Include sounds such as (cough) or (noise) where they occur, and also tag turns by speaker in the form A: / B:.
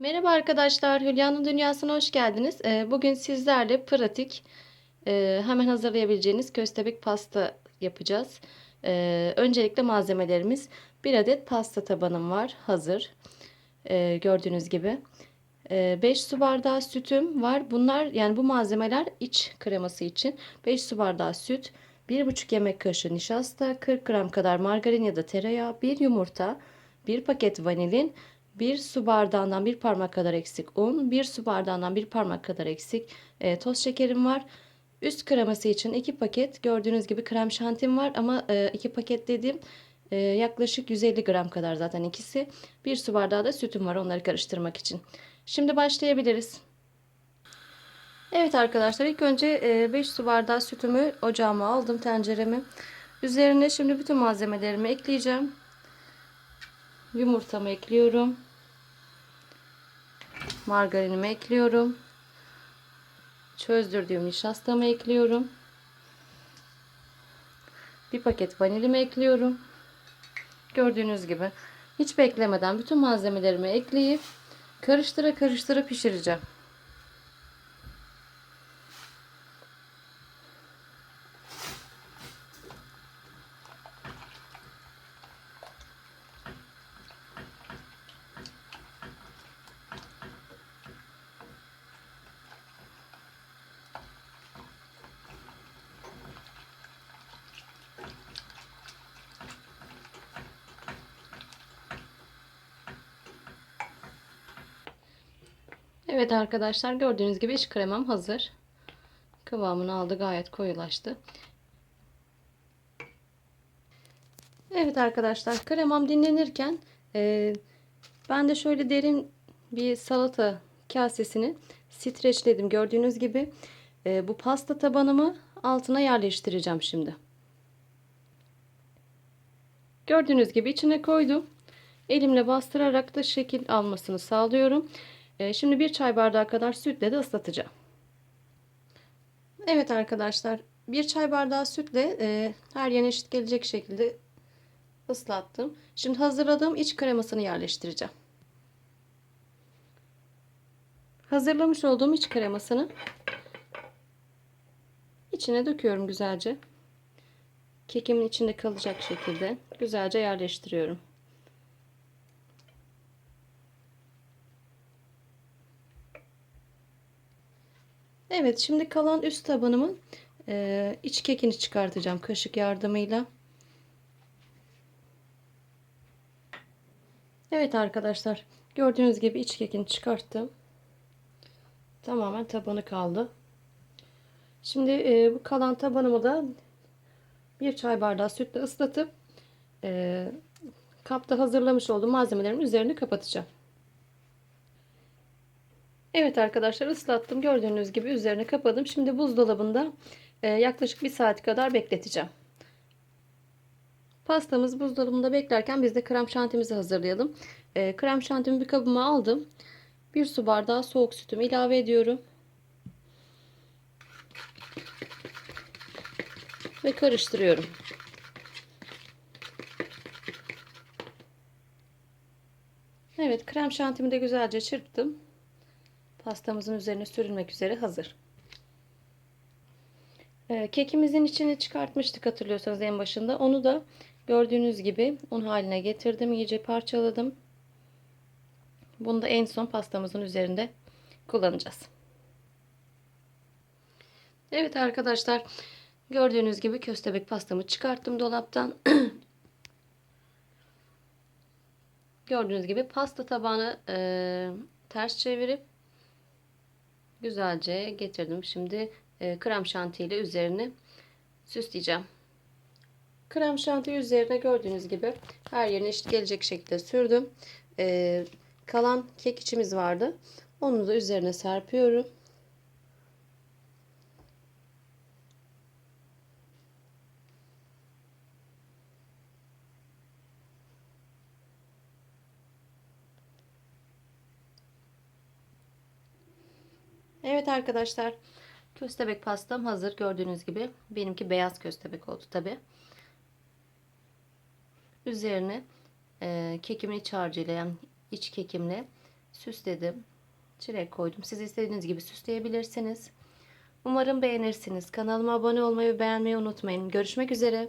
A: Merhaba arkadaşlar, Hülya'nın Dünyası'na hoş geldiniz. Ee, Bugün sizlerle pratik, e, hemen hazırlayabileceğiniz köstebek pasta yapacağız. Ee, Öncelikle malzemelerimiz 1 adet pasta tabanım var, hazır. Ee, Gördüğünüz gibi. 5 su bardağı sütüm var. Bunlar yani bu malzemeler iç kreması için. 5 su bardağı süt, 1,5 yemek kaşığı nişasta, 40 gram kadar margarin ya da tereyağı, 1 yumurta, 1 paket vanilin, 1 su bardağından 1 parmak kadar eksik un, 1 su bardağından 1 parmak kadar eksik e, toz şekerim var. Üst kreması için 2 paket gördüğünüz gibi krem şantim var ama 2 e, paket dediğim e, yaklaşık 150 gram kadar zaten ikisi. 1 su bardağı da sütüm var onları karıştırmak için. Şimdi başlayabiliriz. Evet arkadaşlar ilk önce 5 su bardağı sütümü ocağıma aldım tenceremi. Üzerine şimdi bütün malzemelerimi ekleyeceğim. Yumurtamı ekliyorum. Margarinimi ekliyorum. Çözdürdüğüm nişastamı ekliyorum. Bir paket vanilimi ekliyorum. Gördüğünüz gibi hiç beklemeden bütün malzemelerimi ekleyip karıştıra karıştıra pişireceğim. Evet arkadaşlar gördüğünüz gibi iç kremam hazır. Kıvamını aldı gayet koyulaştı. Evet arkadaşlar kremam dinlenirken e, ben de şöyle derin bir salata kasesini streçledim. Gördüğünüz gibi e, bu pasta tabanımı altına yerleştireceğim şimdi. Gördüğünüz gibi içine koydum. Elimle bastırarak da şekil almasını sağlıyorum. Ee, şimdi bir çay bardağı kadar sütle de ıslatacağım. Evet arkadaşlar bir çay bardağı sütle e, her yerine eşit gelecek şekilde ıslattım. Şimdi hazırladığım iç kremasını yerleştireceğim. Hazırlamış olduğum iç kremasını içine döküyorum güzelce. Kekimin içinde kalacak şekilde güzelce yerleştiriyorum. Evet şimdi kalan üst tabanımın e, iç kekini çıkartacağım kaşık yardımıyla. Evet arkadaşlar gördüğünüz gibi iç kekini çıkarttım. Tamamen tabanı kaldı. Şimdi e, bu kalan tabanımı da bir çay bardağı sütle ıslatıp e, kapta hazırlamış olduğum malzemelerin üzerine kapatacağım. Evet arkadaşlar ıslattım. Gördüğünüz gibi üzerine kapadım. Şimdi buzdolabında e, yaklaşık bir saat kadar bekleteceğim. Pastamız buzdolabında beklerken biz de krem şantimizi hazırlayalım. E, krem şantimi bir kabıma aldım. Bir su bardağı soğuk sütümü ilave ediyorum. Ve karıştırıyorum. Evet krem şantimi de güzelce çırptım pastamızın üzerine sürülmek üzere hazır. Ee, kekimizin içini çıkartmıştık hatırlıyorsanız en başında. Onu da gördüğünüz gibi un haline getirdim. iyice parçaladım. Bunu da en son pastamızın üzerinde kullanacağız. Evet arkadaşlar gördüğünüz gibi köstebek pastamı çıkarttım dolaptan. (clears throat) gördüğünüz gibi pasta tabağını e, ters çevirip güzelce getirdim. Şimdi e, krem şanti ile üzerine süsleyeceğim. Krem şanti üzerine gördüğünüz gibi her yerine eşit gelecek şekilde sürdüm. E, kalan kek içimiz vardı. Onu da üzerine serpiyorum. Evet arkadaşlar. Köstebek pastam hazır. Gördüğünüz gibi. Benimki beyaz köstebek oldu tabi. Üzerine e, kekimin iç harcıyla yani iç kekimle süsledim. Çilek koydum. Siz istediğiniz gibi süsleyebilirsiniz. Umarım beğenirsiniz. Kanalıma abone olmayı beğenmeyi unutmayın. Görüşmek üzere.